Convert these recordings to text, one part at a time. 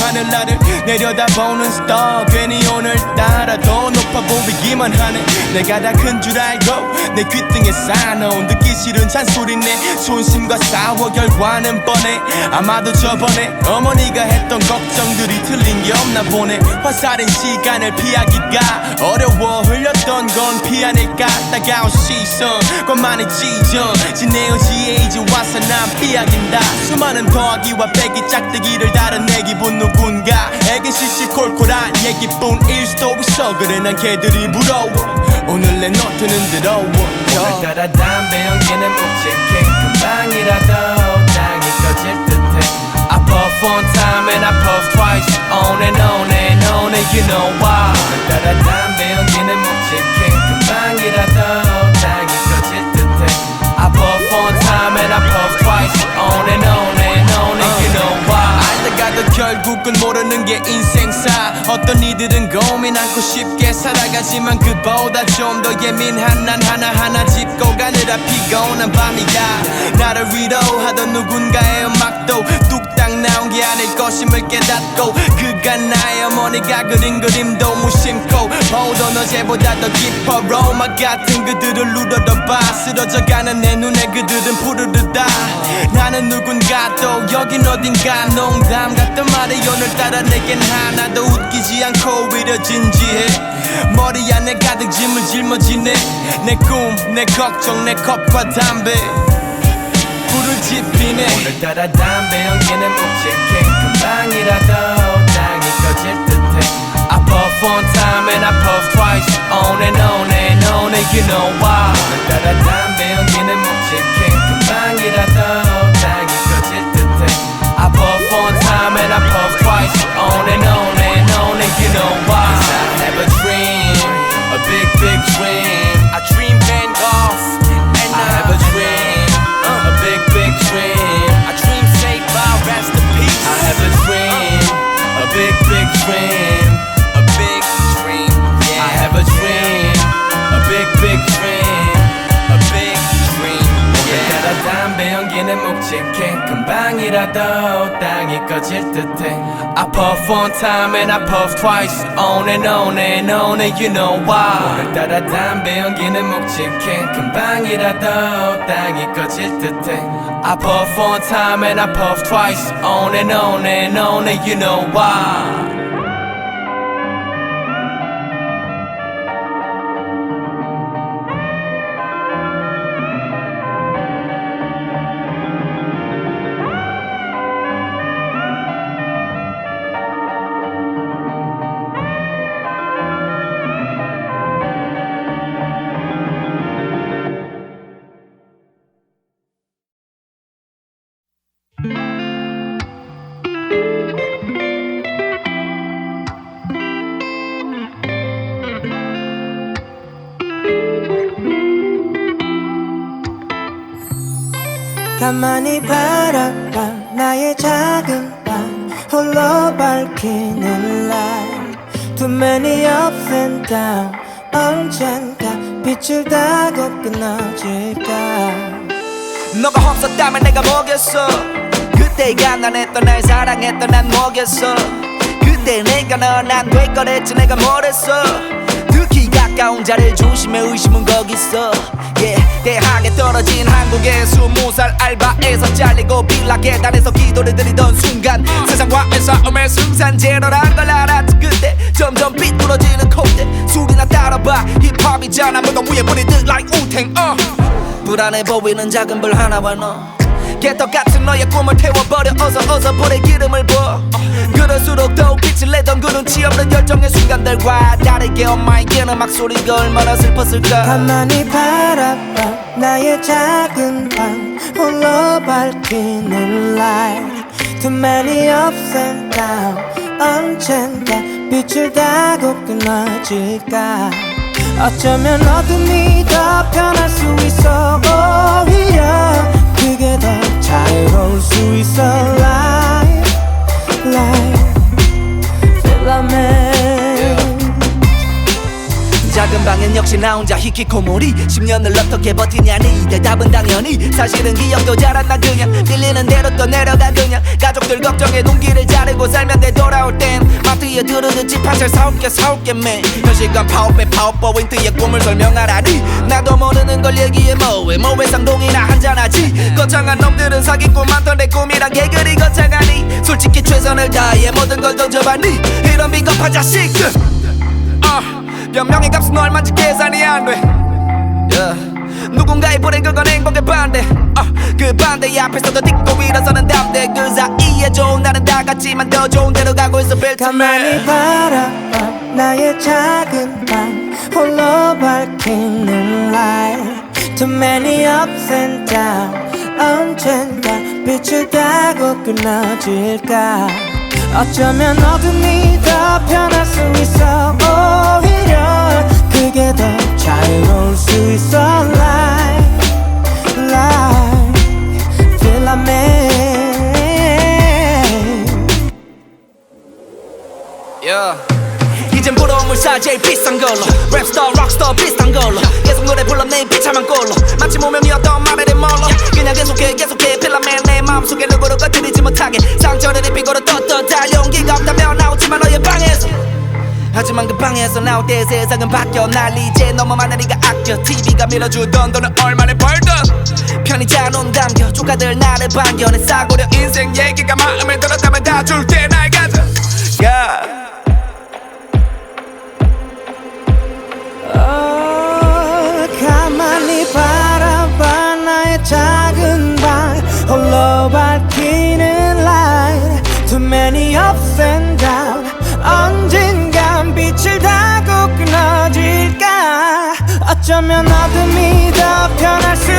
하늘 나를 내려다보는 스타 괜히 오늘따라 더 높아 보이기만 하네. 내가 다 큰 줄 알고 내 귓등에 쌓아놓은 듣기 싫은 잔소리네. 손심과 싸워 결과는 뻔해. 아마도 저번에 어머니가 했던 걱정들이 틀린 게 없나 보네. 화살인 시간을 피하기가 어려워 흘렸던 건 피아닐까 따가운 시선 것만의 지정 지내어지에 이제 와서 난 피하긴다. 수많은 더하기와 빼기 짝대기를 다른 내 기분 누군가에게 시시콜콜한 얘기뿐일 수도 있어. 그래 난 걔들이 부러워. 오늘 내 노트는 더러워 오늘따라 담배 연기는 묵직해 금방이라도 땅이 꺼질 듯해. I puff one time and I puff twice. On and on and on and you know why. 오늘따라 담배 연기는 묵직해 금방이라도 결국은 모르는 게 인생사. 어떤 이들은 고민 않고 쉽게 살아가지만 그보다 좀 더 예민한 난 하나하나 짚고 가느라 피곤한 밤이다. 나를 위로하던 누군가의 음악도 뚝딱 나온 게 아닐 것임을 깨닫고 그가 나의 어머니가 그린 그림도 무심코 보던 어제보다 더 깊어 로마 같은 그들을 누러러봐 쓰러져가는 내 눈에 그들은 푸르르다 나는 누군가 또 여긴 어딘가 농담 같은 말이 오늘따라 내겐 하나도 웃기지 않고 오히려 진지해 머리 안에 가득 짐을 짊어지네 내 꿈, 내 걱정, 내 컵과 담배 불을 지피네 오늘따라 담배 연기는 묵직해 금방이라도 땅이 꺼질 듯해 I puff one time and I puff twice On and on and on and you know why 오늘따라 담배 연기는 묵직해 금방이라도 땅이 꺼질 듯해 I puff one time and I puff twice On and on and on and you know why 오늘따라 담배 연기는 묵직해 금방이라도 땅이 꺼질 듯해 I puff one time and I puff twice On and on and on and you know why 작은 방 홀로 밝히는 light Too many ups and down 언젠가 따고 끊어질까? 너가 없었다면 내가 뭐겠어? 그때가 난 했던 날 사랑했던 난 뭐겠어? 그때 내가 넌안될 거랬지 내가 뭐랬어? 특히 가까운 자를 조심해 의심은 거기 있어 yeah. 대학에 떨어진 한국의 스무 살 알바에서 잘리고 빌라 계단에서 기도를 드리던 순간 세상과의 싸움의 승산제로란 걸 알았지 그때 점점 삐뚤어지는 콧대 술이나 따라봐 힙합이잖아 무덤 위에 뿌리듯 like 우탱 어. 불안해 보이는 작은 불 하나와 너 개떡 같은 너의 꿈을 태워버려. 어서 어서 불에 기름을 부어. 그럴수록 더욱 빛을 내던 그 눈치 없는 열정의 순간들과 다르게 엄마에게는 막소리가 얼마나 슬펐을까. 가만히 바라봐. 나의 작은 방. 홀로 밝히는 light. Too many ups and down 언젠가 빛을 따고 끊어질까. 어쩌면 어둠이 더 편할 수 있어 오히려 그게 더 자유로울 수 작은 방엔 역시 나 혼자 히키코모리. 10년을 어떻게 버티냐니? 대답은 당연히. 사실은 기억도 잘 안 나 그냥. 밀리는 대로 또 내려가 그냥. 가족들 걱정에 동기를 자르고 살면 돼 돌아올 땐. 마트에 들어든 집한채 사올게 사올게 맨. 현실감 파워배 파워포인트의 꿈을 설명하라니. 나도 모르는 걸 얘기해 뭐해 뭐해 쌍둥이나 한잔하지. 거창한 놈들은 사기꾼 많던 내 꿈이란 게 그리 거창하니. 솔직히 최선을 다해 모든 걸 던져봤니? 이런 비겁한 자식들 어, 변명의 값은 얼마인지 계산이 안돼. Yeah. 누군가의 불행 그건 행복의 반대. 어, 그 반대 앞에서도 딛고 일어서는 담대 그 사이에 좋은 날은 다 같지만 더 좋은 데로 가고 있어 가만히 빌트맨 바라봐 나의 작은 방. 홀로 밝히는 light Too many ups and down 언젠가 따고 끊어질까 어쩌면 어둠이 더 편할 수 있어. 오히려 그게 더 자유로울 수 있어. Life, life, filament yeah. 이젠 부러움을 사 제일 비싼 걸로. 랩스터 록스터 비슷한 걸로. 계속 노래 불러 내 비참한 꼴로. 마치 무명이었던 말에는 멀로. 그냥 계속해 계속해 필라맨 내 마음속에 누구를 꺼뜨 못하게 상처를 입히고로 떳떳할 용기가 없다면 나오지만 너의 방에서 하지만 그 방에서 나올 때 세상은 바뀌어 날 이제 너무 많으니까 아껴 TV가 밀어주던 돈은 얼마나 벌던 편히 자눈 감겨 조카들 나를 반겨 내 싸구려 인생 얘기가 마음에 들었다면 다 줄게 날 가져 yeah. 어, 가만히 바라봐 나의 작은 방 홀로 Too many ups and down 언젠간 빛을 타고 끊어질까? 어쩌면 어둠이 더 편할 수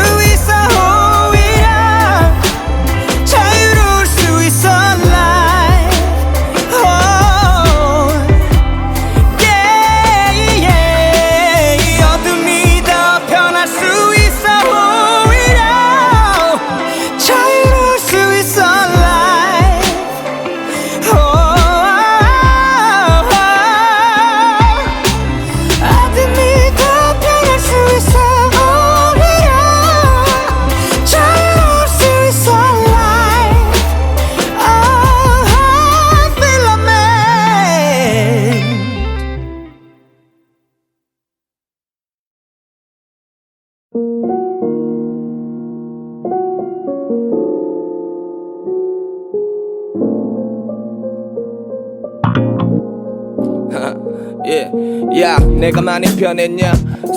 야, 내가 많이 변했냐?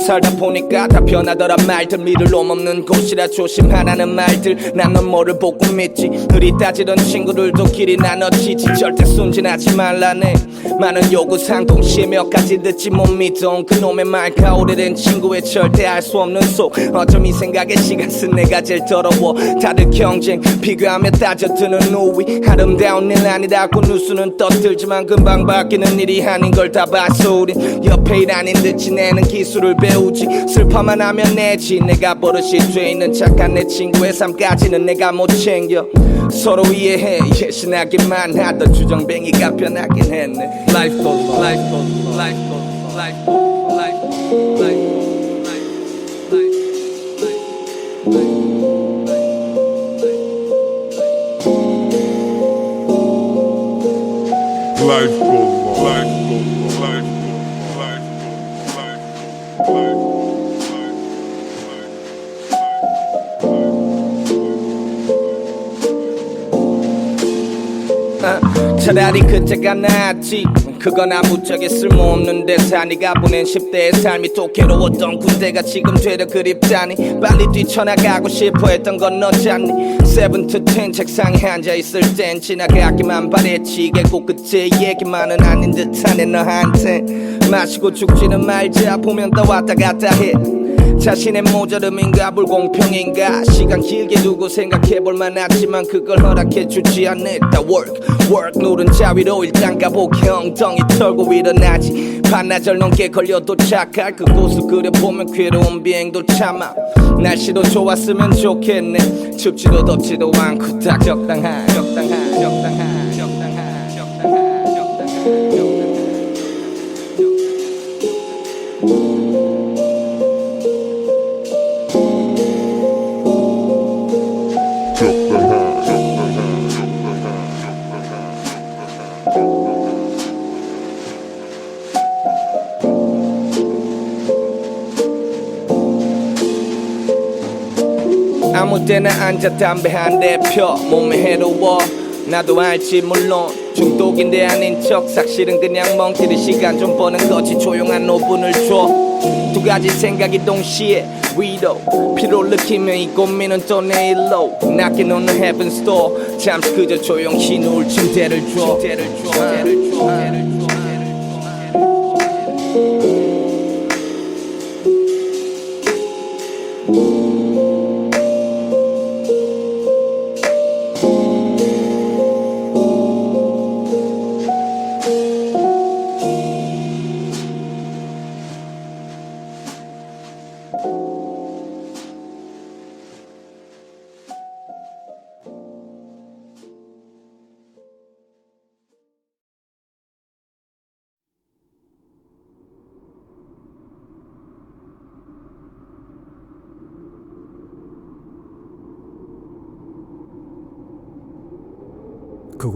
살다 보니까 다 변하더라. 말들 미를 놈 없는 곳이라 조심하라는 말들. 난 넌 뭐를 보고 믿지? 의리 따지던 친구들도 길이 나눠지지. 절대 순진하지 말라네. 많은 요구사항 동시에 몇 가지 듣지 못 믿던 그놈의 말과 오래된 친구의 절대 알 수 없는 속. 어쩜 이 생각에 시간 쓴 내가 제일 더러워. 다들 경쟁 비교하며 따져드는 우위. 아름다운 일 아니라고 누수는 떠들지만 금방 바뀌는 일이 아닌 걸 다 봤어 우린. 옆 아닌 듯이 내는 기술을 배우지 슬퍼만 하면 내지 내가 버릇이 돼 있는 착한 내 친구의 삶까지는 내가 못 챙겨 서로 이해해 예신하기만 하던 주정뱅이가 변하긴 했네 Life on Life on Life on Life on Life on Life on. Life 차라리 그때가 낫지. 그건 아무짝에 쓸모없는 대사 네가 보낸 10대의 삶이 또 괴로웠던 군대가 지금 되려 그립다니. 빨리 뛰쳐나가고 싶어 했던 건 너잖니. 세븐트 텐 책상에 앉아있을 땐 지나가기만 바랬지. 꼭 그때 얘기만은 아닌 듯하네 너한테. 마시고 죽지는 말자. 보면 더 왔다 갔다 해 자신의 모자름인가 불공평인가. 시간 길게 두고 생각해볼 만하지만 그걸 허락해주지 않았다. Work work 누른 자위로 일단 가보게. 엉덩이 털고 일어나지. 반나절 넘게 걸려 도착할 그곳을 그려보면 괴로운 비행도 참아. 날씨도 좋았으면 좋겠네. 춥지도 덥지도 않고 딱 적당한 적당한 때나 앉아 담배 한 대 펴. 몸에 해로워. 나도 알지 물론. 중독인데 아닌 척. 사실은 그냥 멍때리 시간. 좀 버는 거지. 조용한 5분을 줘. 두 가지 생각이 동시에 위로. 피로를 느끼면 이 고민은 또 내일로. 낮게 노는 heaven store. 잠시 그저 조용히 누울 침대를 줘. 침대를 줘. 침대를 줘. 침대를 줘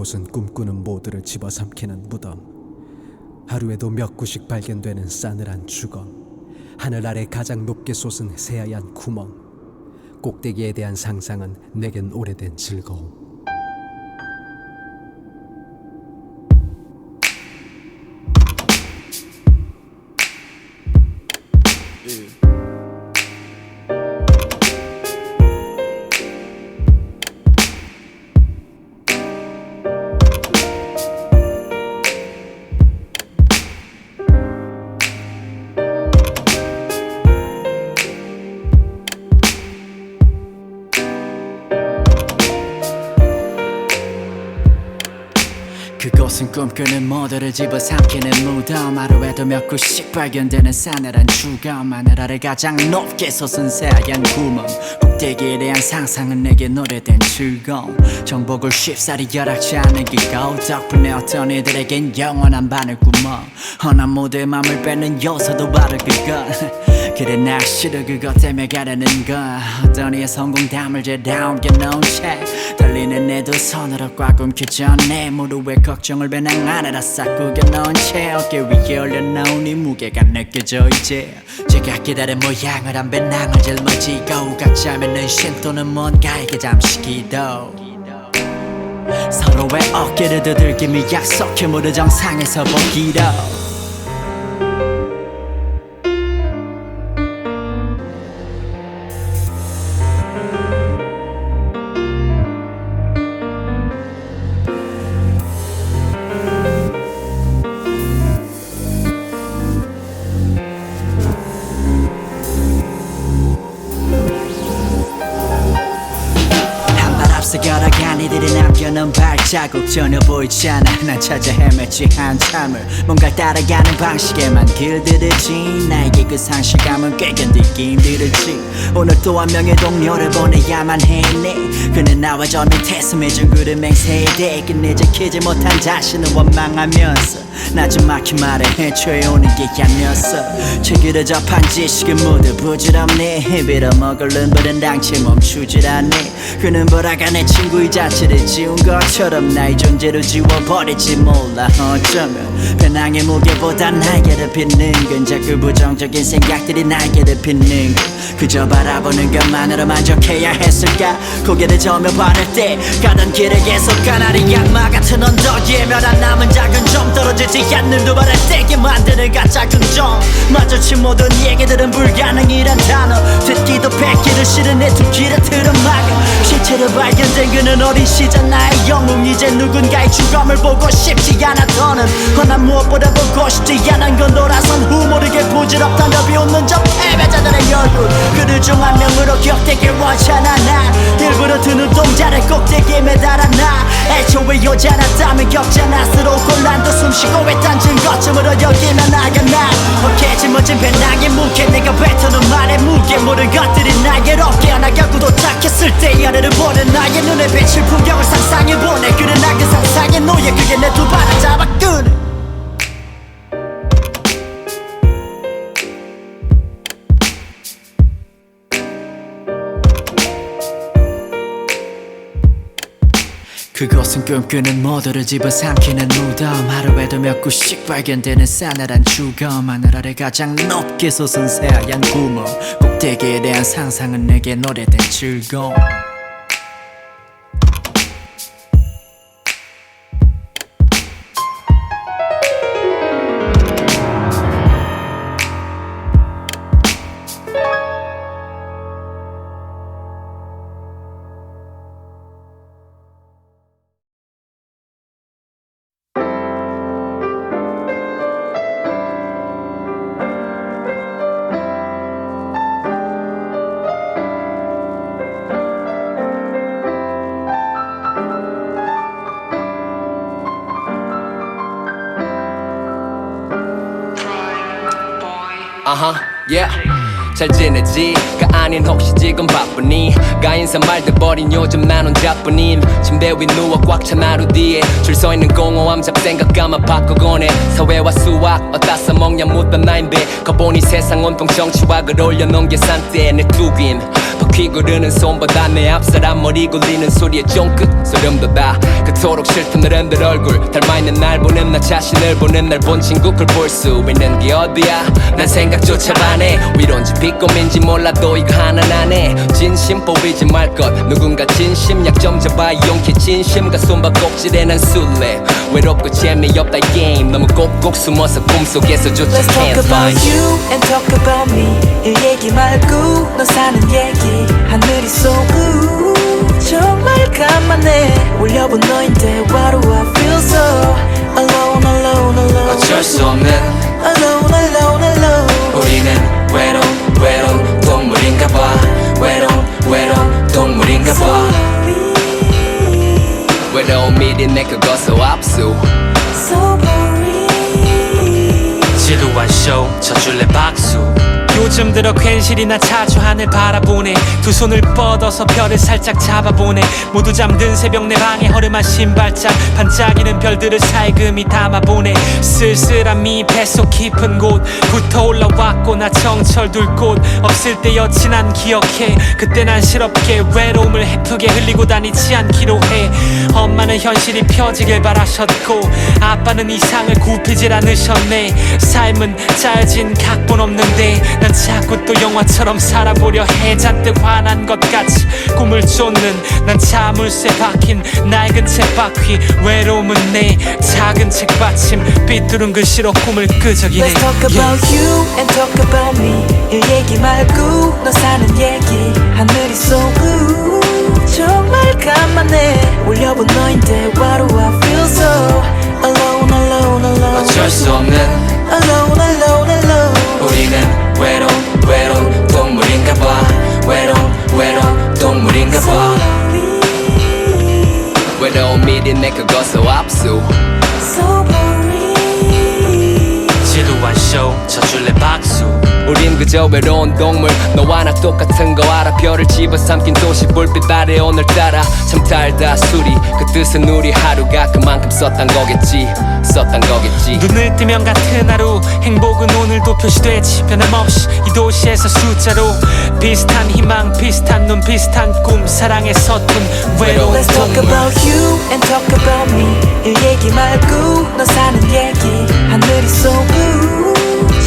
곳은 꿈꾸는 모두를 집어삼키는 무덤. 하루에도 몇 구씩 발견되는 싸늘한 주검. 하늘 아래 가장 높게 솟은 새하얀 구멍. 꼭대기에 대한 상상은 내겐 오래된 즐거움. 집어삼키는 무덤. 하루에도 몇 구씩 발견되는 싸늘한 주검 하늘 아래 가장 높게 솟은 새하얀 구멍. 꼭대기에 대한 상상은 내게 노래된 즐거움. 정복을 쉽사리 열악지 않은 기고 덕분에 어떤 이들에겐 영원한 바늘 구멍. 허난 모두의 맘을 뺏는 요소도 바로 그것 그래 날 싫어 그것 때문에 가려는 건 어떤 이의 성공담을 제다운 게 놓은 채 달리는 내 두 손으로 꽉 움기 전에 무릎에 걱정을 배낭 안에다 싹 구겨 넣은 채 어깨 위에 올려놓은 이 무게가 느껴져 이제. 제가 기다린 모양을 한 배낭을 짊어지고 각자 맺는 쉼 또는 뭔가에게 잠시 기도. 서로의 어깨를 두들기며 약속해 무르 정상에서 보기로 자국 전혀 보이지 않아. 난 찾아 헤맸지 한참을. 뭔가 따라가는 방식에만 길들이지. 나에게 그 상실감은 꽤 견디기 힘들지. 오늘 또 한 명의 동료를 보내야만 했네. 그는 나와 저 밑에서 매주 구름 맹세대. 끝내 지 키지 못한 자신을 원망하면서 나좀 막히 말해 애초에 오는 게 아니었어. 최근에 접한 지식은 모두 부질없네. 빌어먹을 눈물은 당체 멈추질 않네. 그는 보라가 내 친구이자 지를 지운 것처럼 나의 존재로 지워버리지 몰라. 어쩌면 배낭의 무게보다 날 괴롭히는 건 자꾸 부정적인 생각들이 날 괴롭히는 건 그저 바라보는 것만으로 만족해야 했을까? 고개를 저며 바를 때 가던 길에 계속 가나리 악마 같은 언덕에 몇안 남은 작은 점 떨어지지 않는 두 발을 떼게 만드는 가짜 긍정 마주친 모든 얘기들은 불가능이란 단어. 듣기도 뺏기도 싫은 내두 귀를 틀어막아 실체로 발견된 그는 어린 시절 나의 영웅이 이제 누군가의 죽음을 보고 싶지 않아 더는 허나 무엇보다 보고 싶지 않은 건 돌아선 후 모르게 부질없던 더 비웃는 저 패배자들의 얼굴 그들 중한 명으로 격되길 원하나 나. 일부러 두 눈동자를 꼭대기에 매달아 나. 애초에 오지 않았다면 겪잖아. 서로 곤란도 숨쉬고 외딴 증거쯤으로 여기면 나가 나. 어깨진 멋진 배낭의 무게 내가 뱉어놓은 말의 무게 모든 것들이 하나 결국 도착했을 때 아래를 보는 나의 눈에 비칠 풍경을 상상해보네 그래 나그 상상의 노예 그게 내 두 발을 잡아 그것은 꿈꾸는 모두를 집어삼키는 무덤. 하루에도 몇 구씩 발견되는 싸늘한 죽음. 하늘 아래 가장 높게 솟은 새하얀 구멍. 꼭대기에 대한 상상은 내게 노래된 즐거움 아하, yeah. 잘 지내지가 아닌 혹시 지금 바쁘니? 가 인사 말들 버린 요즘 난 혼자뿐인 침대 위 누워 꽉 찬 하루 뒤에 줄 서 있는 공허함 잡생각 감아 바꾸곤 해 사회와 수학 어디다 써먹냐 묻던 나인데. 거보니 세상 온통 정치학을 올려놓은 계산대에 내 뚝임 바퀴 구르는 손보다 내 앞살 앞머리 굴리는 소리에 쫑긋 소름 돋아 그토록 싫던 어른들 얼굴 닮아있는 날 보는 나 자신을 보는 날 본 친구 그걸 볼 수 있는 게 어디야? 난 생각조차 반해. 위로인지 비꼼인지 몰라도 이거 하나 나네 진심 보이지 말 것. 누군가 진심 약점 잡아 용기 진심과 손바꼭질에 난 술래 외롭고 재미없다 이 게임 너무 꼭꼭 숨어서 꿈속에서 조차 Let's talk about you and talk about me 일 얘기 말고 너 사는 얘기 하늘이 쏘고 정말 간만에 올려본 너인데 Why do I feel so alone alone alone 어쩔 수 없는 alone alone alone 우리는 외로운 외로운 동물인가 봐 외로운 외로운 동물인가 봐 외로운 미리 내 그것을 압수 So boring. 지루한 쇼 쳐줄래 박수 요즘 들어 괜시리나 자주 하늘 바라보네. 두 손을 뻗어서 별을 살짝 잡아보네. 모두 잠든 새벽 내 방에 허름한 신발장. 반짝이는 별들을 살금이 담아보네. 쓸쓸한 미 뱃속 깊은 곳부터 올라왔고 나 정철 둘 곳. 없을 때였지 난 기억해. 그때 난 실없게 외로움을 헤프게 흘리고 다니지 않기로 해. 엄마는 현실이 펴지길 바라셨고 아빠는 이상을 굽히질 않으셨네. 삶은 짜여진 각본 없는데 난 자꾸 또 영화처럼 살아보려 해. 잔뜩 화난 것 같이 꿈을 쫓는 난 자물쇠 박힌 낡은 책바퀴. 외로움은 내 작은 책받침. 삐뚤은 글씨로 꿈을 끄적이네. Let's talk about you and talk about me. 일 얘기 말고 너 사는 얘기. 하늘이 쏘고 정말 간만에 올려본 너인데 Why do I feel so? Alone alone alone. 어쩔 수 없는 alone alone alone. 우리는 외로운 외로운 동물인가 봐. 외로운 외로운 동물인가 봐. 외로운 미리 내 그것을 압수. So boring. 지루한 쇼 쳐줄래 박수 우린 그저 외로운 동물. 너와 나 똑같은 거 알아. 별을 집어삼킨 도시 불빛 아래 오늘따라 참 달다. 술이 그 뜻은 우리 하루가 그만큼 썼단 거겠지. 썼단 거겠지. 눈을 뜨면 같은 하루 행복은 오늘도 표시되지. 변함없이 이 도시에서 숫자로 비슷한 희망 비슷한 눈 비슷한 꿈 사랑에 서툰 외로운 Let's talk 동물. about you and talk about me. 일 얘기 말고 너 사는 얘기. 하늘이 쏘고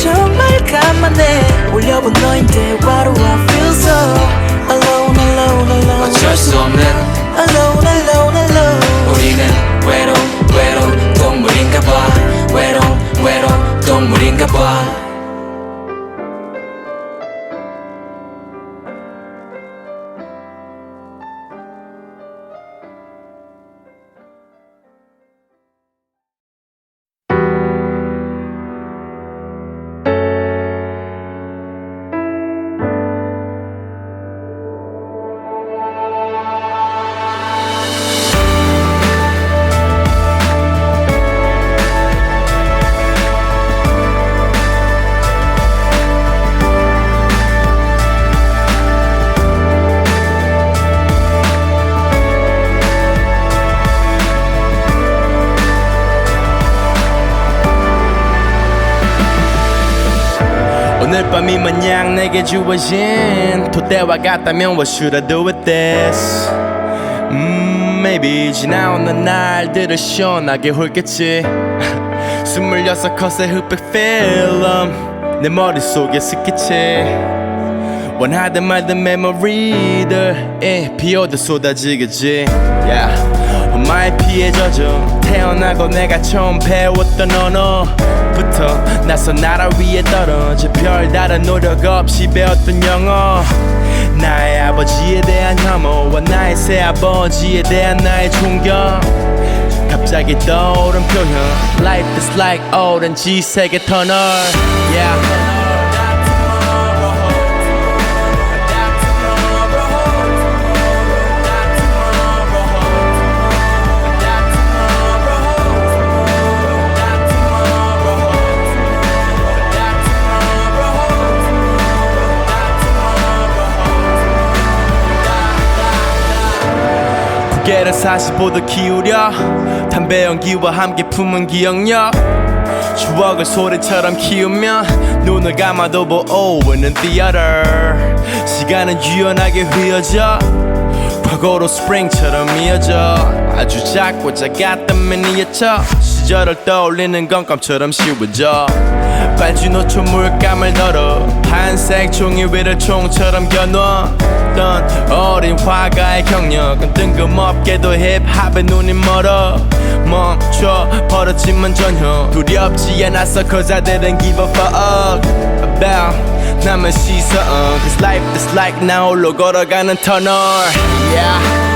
정말 간만에 올려본 너인데 Why do I feel so alone alone alone 어쩔 수 없는 alone alone alone 우리는 외로운 외로운 동물인가 봐 외로운 외로운 동물인가 봐 밤이 마냥 내게 주어진 돛대와 같다면 What should I do with this? 음 maybe 지나오는 날들을 시원하게 홀겠지. 스물여섯 컷의 흑백 필름 내 머릿속에 스케치 원하든 말든 메모리들 비오듯 쏟아지겠지. Yeah. 엄마의 피에 젖어 태어나고 내가 처음 배웠던 언어 부터 낯선 나라 위에 떨어져 별다른 노력 없이 배웠던 영어. 나의 아버지에 대한 혐오와 나의 새아버지에 대한 나의 존경. 갑자기 떠오른 표현 Life is like 오렌지 세계 터널. Yeah. 고개를 45도 기울여 담배 연기와 함께 품은 기억력. 추억을 소리처럼 키우며 눈을 감아도 보오는 theater. 시간은 유연하게 휘어져 과거로 스프링처럼 이어져. 아주 작고 작았던 미니어처. 시절을 떠올리는 건 껌처럼 쉬워져 빨주 노초 물감을 널어. 한색 종이 위를 총처럼 겨누었던 어린 화가의 경력은 뜬금없게도 힙합에 눈이 멀어. 멈춰 버렸지만 전혀 두렵지 않았어 Cause I didn't give a fuck about 남의 시선 Cause life is like 나 홀로 걸어가는 터널 yeah.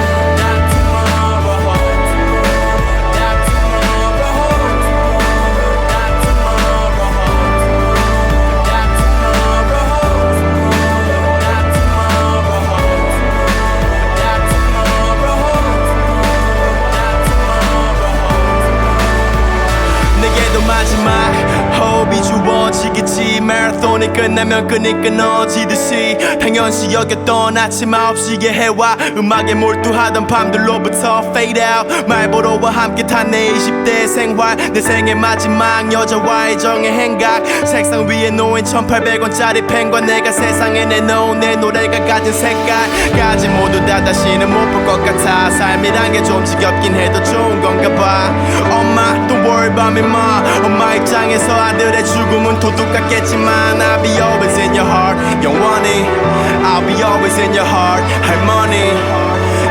끝나면 끈 당연시 여겼던 아침 9시의 해와 음악에 몰두하던 밤들로부터 fade out. 말보로와 함께 탄 내 20대 생활 내 생의 마지막 여자와의 정의 행각. 책상 위에 놓인 1800원짜리 펜과 내가 세상에 내놓은 내 노래가 가진 색깔까지 모두 다 다시는 못 볼 것 같아. 삶이란 게 좀 지겹긴 해도 좋은 건가 봐. 엄마 don't worry about me ma. 엄마 입장에서 아들의 죽음은 도둑 같겠지만 I'll be always in your heart. 영원히 I'll be always in your heart 할머니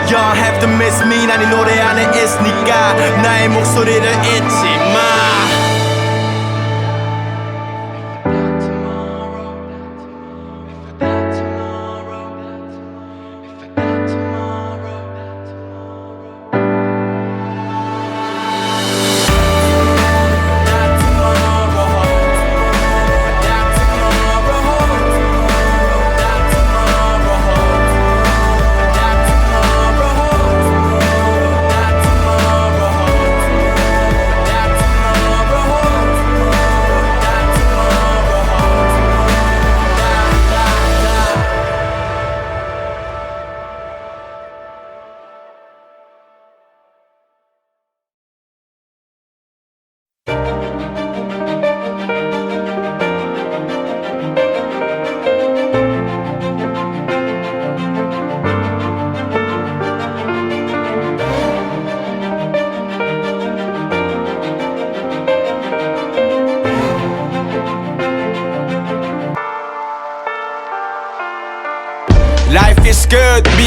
You don't have to miss me 난 이 노래 안에 있으니까 나의 목소리를 잊지 마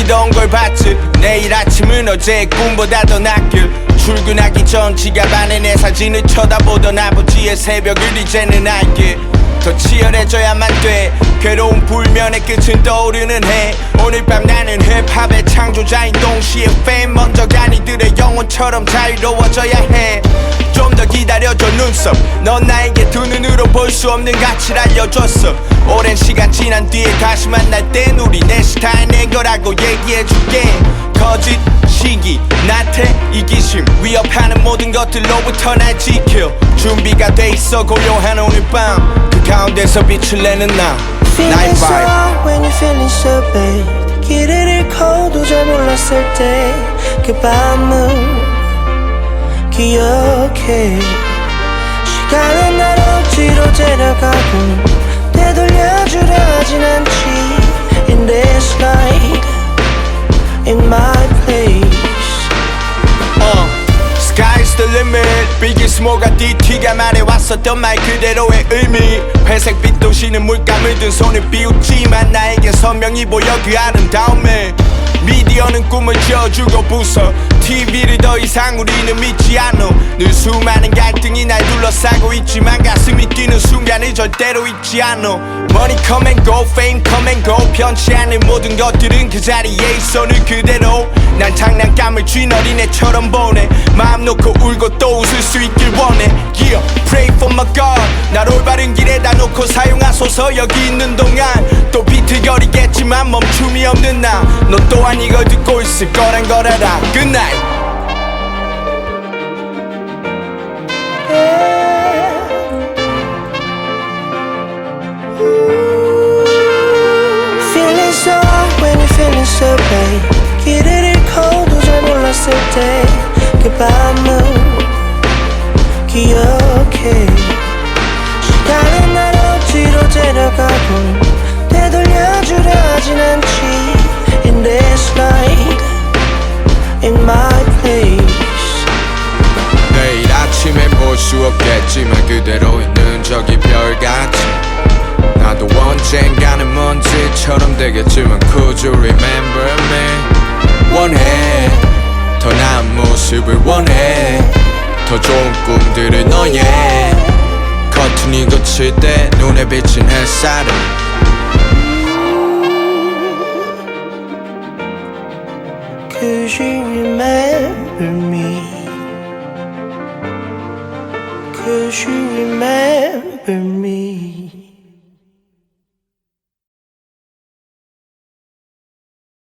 믿어온 걸 봤지. 내일 아침은 어제의 꿈보다 더 낫길. 출근하기 전 지갑 안에 내 사진을 쳐다보던 아버지의 새벽을 이제는 알게. 더 치열해져야만 돼. 괴로운 불면의 끝은 떠오르는 해. 오늘 밤 나는 힙합의 창조자인 동시에 팬 먼저 간 이들의 영혼처럼 자유로워져야 해. 좀 더 기다려줘 눈썹. 넌 나에게 두 눈으로 볼 수 없는 가치를 알려줬어 오랜 시간 지난 뒤에 다시 만날 땐 우리 내 스타일 내 거라고 얘기해줄게. 거짓 시기 나태 이기심 위협하는 모든 것들로부터 날 지켜. 준비가 돼 있어 고요한 오늘 밤. 그 가운데서 빛을 내는 나. 나의 so vibe. when you're feeling so bad 길을 잃고도 잘 몰랐을 때 그 밤을 기억해. 시간은 날 억지로 데려가고 주려 하진 않지 In this night In my place. 어 Sky's the limit. 비기 스모가 DT가 말해왔었던 말 그대로의 의미. 회색빛 도시는 물감을 든 손을 비웃지만 나에겐 선명히 보여 그 아름다움에. 미디어는 꿈을 지어주고 부숴 TV를 더 이상 우리는 믿지 않어 늘 수많은 갈등이 날 둘러싸고 있지만 가슴이 뛰는 순간을 절대로 잊지 않어 Money come and go, fame come and go. 변치 않는 모든 것들은 그 자리에 있어. 늘 그대로 난 장난감을 쥔 어린애처럼 보내. 마음 놓고 울고 또 웃을 수 있길 원해. Yeah, pray for my God. 날 올바른 길에다 놓고 사용하소서. 여기 있는 동안 또 비틀거리겠지만 멈춤이 없는 나. 너 또한 이걸 듣고 있을 거 란걸 알아 Good night 길을 잃고도 잘 몰랐을 때 그 밤을 기억해 시간은 날 어디로 데려가고 되돌려주려 하진 않지 In this night 볼 수 없겠지만 그대로 있는 저기 별같이 나도 언젠가는 먼지처럼 되겠지만 Could you remember me? 원해. 더 나은 모습을 원해. 더 좋은 꿈들을 너의 커튼이 걷힐 때 눈에 비친 햇살을 Could you remember me? 'Cause you remember me?